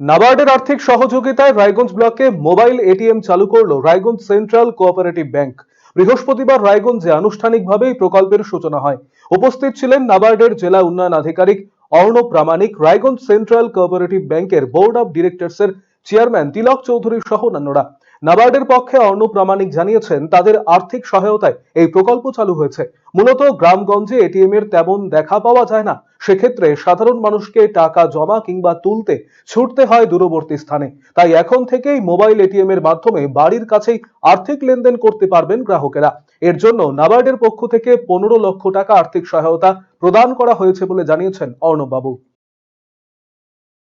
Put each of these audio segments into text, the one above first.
নাবার্ডের আর্থিক সহযোগিতায় রায়গঞ্জ ব্লকে মোবাইল এটিএম চালু করল রায়গঞ্জ সেন্ট্রাল কোঅপারেটিভ ব্যাংক। বৃহস্পতিবার রায়গঞ্জে আনুষ্ঠানিকভাবে এই প্রকল্পের সূচনা হয়। উপস্থিত ছিলেন নাবার্ডের জেলা উন্নয়ন আধিকারিক অর্ণব প্রামাণিক, রায়গঞ্জ সেন্ট্রাল কোঅপারেটিভ ব্যাংকের বোর্ড অব ডিরেক্টরসের চেয়ারম্যান তিলক চৌধুরী সহ অন্যান্যরা নাবার্ডের পক্ষে অর্ণব প্রামাণিক জানিয়েছেন, তাদের আর্থিক সহায়তায় এই প্রকল্প চালু হয়েছে। মূলত গ্রামগঞ্জে এটিএম এর তেমন দেখা পাওয়া যায় না। সেক্ষেত্রে সাধারণ মানুষকে টাকা জমা কিংবা তুলতে ছুটতে হয় দূরবর্তী স্থানে। তাই এখন থেকেই মোবাইল এটিএম এর মাধ্যমে বাড়ির কাছেই আর্থিক লেনদেন করতে পারবেন গ্রাহকেরা। এর জন্য নাবার্ডের পক্ষ থেকে পনেরো লক্ষ টাকা আর্থিক সহায়তা প্রদান করা হয়েছে বলে জানিয়েছেন অর্ণব বাবু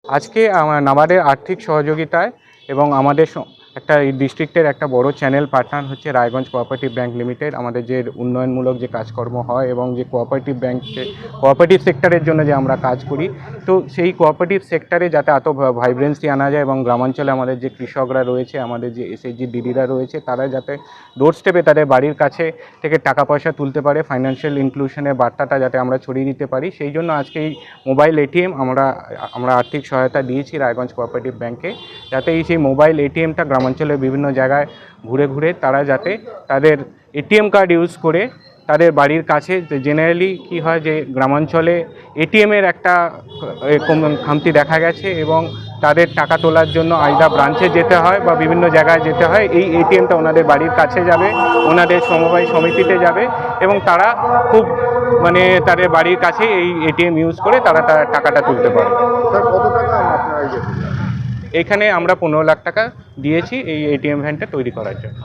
আজকে নাবার্ডের আর্থিক সহযোগিতায় এবং আমাদের একটা এই ডিস্ট্রিক্টের একটা বড় চ্যানেল পার্টনার হচ্ছে রায়গঞ্জ কোঅপারেটিভ ব্যাংক লিমিটেড আমাদের যে উন্নয়নমূলক যে কাজকর্ম হয় এবং যে কোঅপারেটিভ ব্যাংকে কোঅপারেটিভ সেক্টরের জন্য যে আমরা কাজ করি, তো সেই কোঅপারেটিভ সেক্টরে যাতে এত ভাইব্রেন্সি আনা যায় এবং গ্রামাঞ্চলে আমাদের যে কৃষকরা রয়েছে, আমাদের যে এসএইচজি দিদিরা রয়েছে, তারা যাতে ডোর স্টেপে তাদের বাড়ির কাছে থেকে টাকা পয়সা তুলতে পারে ফাইন্যান্সিয়াল ইনক্লুশনের বার্তাটা যাতে আমরা ছড়িয়ে দিতে পারি। সেই জন্য আজকে এই মোবাইল এটিএম আমরা আমরা আর্থিক সহায়তা দিয়েছি রায়গঞ্জ কোঅপারেটিভ ব্যাংকে যাতে এই সেই মোবাইল এটিএমটা গ্রামাঞ্চলের বিভিন্ন জায়গায় ঘুরে ঘুরে তারা যাতে তাদের এটিএম কার্ড ইউজ করে তাদের বাড়ির কাছে জেনারেলি কি হয় যে গ্রামাঞ্চলে এটিএমের একটা খামতি দেখা গেছে এবং তাদের টাকা তোলার জন্য আইদা ব্রাঞ্চে যেতে হয় বা বিভিন্ন জায়গায় যেতে হয়, এই এটিএমটা ওনাদের বাড়ির কাছে যাবে, ওনাদের সমবায় সমিতিতে যাবে এবং তারা খুব মানে তাদের বাড়ির কাছে এই এটিএম ইউজ করে তারা তার টাকাটা তুলতে পারে কত টাকা? এখানে আমরা পনেরো লাখ টাকা দিয়েছি এই এটিএম ভ্যানটা তৈরি করার জন্য।